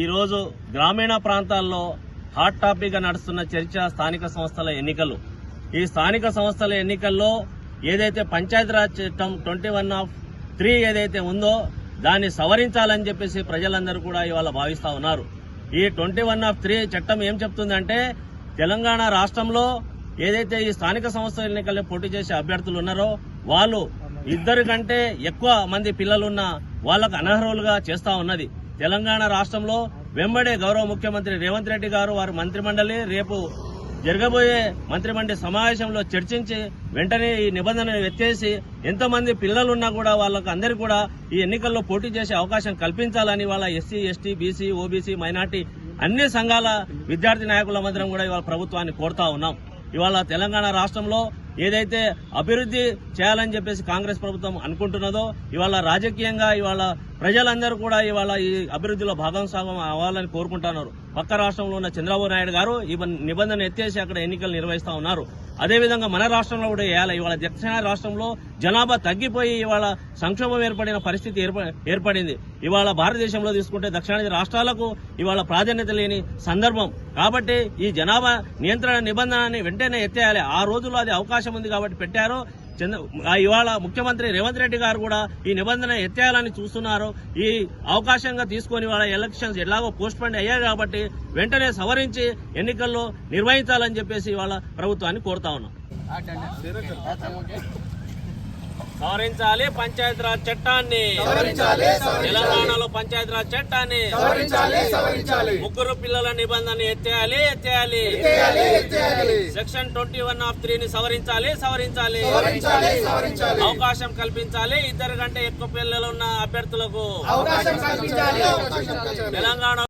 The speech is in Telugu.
ఈరోజు గ్రామీణ ప్రాంతాల్లో హాట్ టాపిక్గా నడుస్తున్న చర్చ స్థానిక సంస్థల ఎన్నికలు. ఈ స్థానిక సంస్థల ఎన్నికల్లో ఏదైతే పంచాయతీరాజ్ చట్టం ట్వంటీ వన్ ఆఫ్ త్రీ ఏదైతే ఉందో దాన్ని సవరించాలని చెప్పేసి ప్రజలందరూ కూడా ఇవాళ భావిస్తా ఉన్నారు. ఈ ట్వంటీ వన్ ఆఫ్ త్రీ చట్టం ఏం చెప్తుందంటే తెలంగాణ రాష్ట్రంలో ఏదైతే ఈ స్థానిక సంస్థల ఎన్నికల్లో పోటీ చేసే అభ్యర్థులు ఉన్నారో వాళ్ళు ఇద్దరు కంటే ఎక్కువ మంది పిల్లలున్న వాళ్ళకు అనర్హులుగా చేస్తా ఉన్నది. తెలంగాణ రాష్ట్రంలో వెంబడే గౌరవ ముఖ్యమంత్రి రేవంత్ రెడ్డి గారు వారి మంత్రిమండలి రేపు జరగబోయే మంత్రిమండలి సమావేశంలో చర్చించి వెంటనే ఈ నిబంధనను ఎత్తేసి ఎంతమంది పిల్లలున్నా కూడా వాళ్ళకు అందరికీ కూడా ఈ ఎన్నికల్లో పోటీ చేసే అవకాశం కల్పించాలని వాళ్ళ SC ST BC OBC minority అన్ని సంఘాల విద్యార్థి నాయకుల మందిరం కూడా ఇవాళ ప్రభుత్వాన్ని కోరుతా ఉన్నాం. ఇవాళ తెలంగాణ రాష్ట్రంలో ఏదైతే అభివృద్ధి చేయాలని చెప్పేసి కాంగ్రెస్ ప్రభుత్వం అనుకుంటున్నదో ఇవాళ రాజకీయంగా ఇవాళ ప్రజలందరూ కూడా ఇవాళ ఈ అభివృద్ధిలో భాగస్వామ్యం అవ్వాలని కోరుకుంటున్నారు. పక్క రాష్ట్రంలో ఉన్న చంద్రబాబు నాయుడు గారు ఈ నిబంధన ఎత్తేసి అక్కడ ఎన్నికలు నిర్వహిస్తా ఉన్నారు. అదేవిధంగా మన రాష్ట్రంలో కూడా వేయాలి ఇవాళ దక్షిణ రాష్ట్రంలో జనాభా తగ్గిపోయి ఇవాళ సంక్షోభం ఏర్పడిన పరిస్థితి ఏర్పడింది. ఇవాళ భారతదేశంలో తీసుకుంటే దక్షిణాది రాష్ట్రాలకు ఇవాళ ప్రాధాన్యత లేని సందర్భం. కాబట్టి ఈ జనాభా నియంత్రణ నిబంధనని వెంటనే ఎత్తేయాలి. ఆ రోజుల్లో అది అవకాశం ఉంది కాబట్టి పెట్టారు. చంద్ర ఆ ఇవాళ ముఖ్యమంత్రి రేవంత్ రెడ్డి గారు కూడా ఈ నిబంధన ఎత్తేయాలని చూస్తున్నారు. ఈ అవకాశంగా తీసుకొని వాళ్ళ ఎలక్షన్స్ ఎలాగో పోస్ట్ పోన్ అయ్యాయి కాబట్టి వెంటనే సవరించి ఎన్నికల్లో నిర్వహించాలని చెప్పేసి ఇవాళ ప్రభుత్వాన్ని కోరుతా ఉన్నాం. సవరించాలి పంచాయతీరాజ్ చట్టాన్ని. తెలంగాణలో పంచాయతీరాజ్ చట్టాన్ని. ముగ్గురు పిల్లల నిబంధన ఎత్తేయాలి ఎత్తేయాలి. Section twenty one of three ని సవరించాలి. సవరించాలి అవకాశం కల్పించాలి ఇద్దరు కంటే ఎక్కువ పిల్లలు ఉన్న అభ్యర్థులకు. తెలంగాణ